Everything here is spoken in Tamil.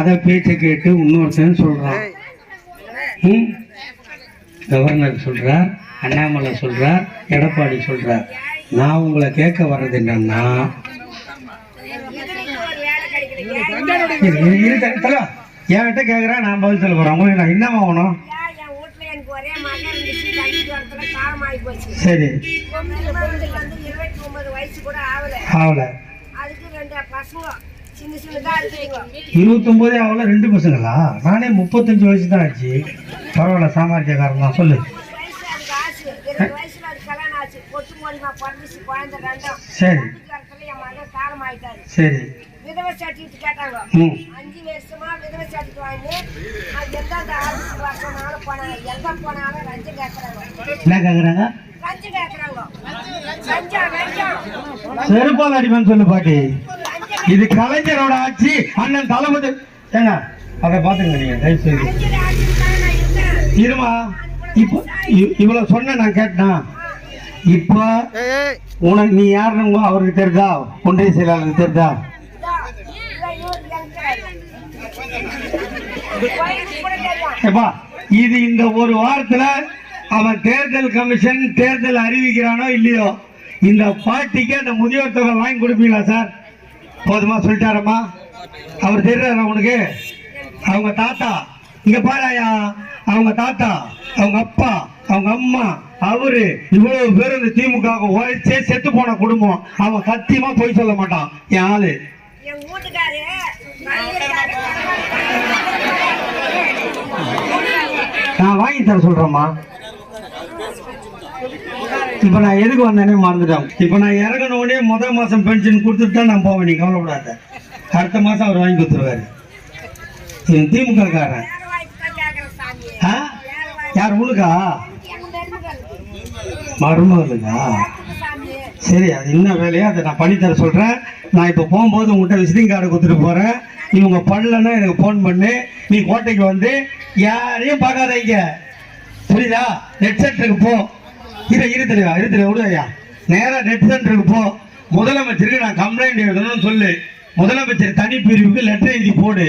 அதை பேச்சை கேட்டு இன்னொருத்தன் சொல்றான் ம்? கவர்னர் சொல்றார் அண்ணாமலை சொல்றார் எடப்பாடி சொல்றார். நான் உங்களை கேட்க வர்றது என்னன்னா. என்கிட்ட கேட்குறேன் நான் பதில் சொல்ல போறேன். உங்களுக்கு நான் என்னமா ஆகணும் சரி. ஆகல. அதுக்கு ரெண்டு பசங்க. இருபத்தொம்போதே ஆகல ரெண்டு பசங்களா? நானே முப்பத்தஞ்சு வயசு தான் ஆச்சு. பரவாயில்ல சாமர்த்தியக்காரன் தான் சொல்லு. சரி. சரி. விதவை சர்டிஃபிகேட் கேட்டாங்க. அஞ்சு வருஷமா விதவை சர்டிஃபிகேட் வாங்கி அது எந்தெந்த ஆஃபீஸ் வரணும்னாலும் போனாங்க. எங்க போனாலும் லஞ்சம் கேட்கறாங்க என்ன கேட்குறாங்க லஞ்சம் கேட்கறாங்க லஞ்சம் லஞ்சம். செருப்பால் சொல்லு பாட்டி. இது கலைஞரோட ஆட்சி அண்ணன் தளபதி. ஏங்க அதை பார்த்துங்க நீங்க தயவு செய்து இருமா இப்போ இவ்வளவு சொன்ன நான் கேட்டேன்? இப்போ உனக்கு நீ யாருன்னு அவருக்கு தெரிதா ஒன்றிய செயலாளருக்கு தெரிதா ஏப்பா இது இந்த ஒரு வாரத்துல அவன் தேர்தல் கமிஷன் தேர்தல் அறிவிக்கிறானோ இல்லையோ இந்த பார்ட்டிக்கு அந்த முதியோர் தொகை வாங்கி கொடுப்பீங்களா சார்? போதுமா சொல்லிட்டாரம்மா? அவர் தெரியாரா உனக்கு? அவங்க தாத்தா. இங்க பாராயா அவங்க தாத்தா அவங்க அப்பா அவங்க அம்மா அவரு இவ்வளவு பேர் இந்த திமுக உழைச்சே செத்து போன குடும்பம். அவன் சத்தியமா போய் சொல்ல மாட்டான். என் ஆளு. நான் வாங்கி தர சொல்றேம்மா. இப்ப நான் எதுக்கு வந்தேனே மறந்துட்டேன். இப்ப நான் இறங்கின உடனே மாதம் மாசம் பென்ஷன் கொடுத்துட்டு தான் நான் போவேன். நீ கவலைப்படாத. அடுத்த மாசம் அவர் வாங்கி கொடுத்துருவாரு. இவன் திமுக காரன். ஆ? யார் உனக்கா மருமகளுக்கா? சரி அது என்ன வேலையோ அதை நான் பண்ணித்தர தர சொல்றேன். நான் இப்ப போகும்போது உங்கள்கிட்ட விசிட்டிங் கார்டு கொடுத்துட்டு போறேன். இவங்க பண்ணலன்னா எனக்கு ஃபோன் பண்ணு. நீ கோட்டைக்கு வந்து யாரையும் பார்க்காதீங்க. புரியுதா? ஹெட்செட்டுக்கு போ. இரு இரு தெரியா இரு தெரியா நெட் சென்டருக்கு போ. முதலமைச்சருக்கு நான் கம்ப்ளைண்ட் எழுதணும்னு சொல்லு. முதலமைச்சர் தனிப்பிரிவுக்கு லெட்டர் எழுதி போடு.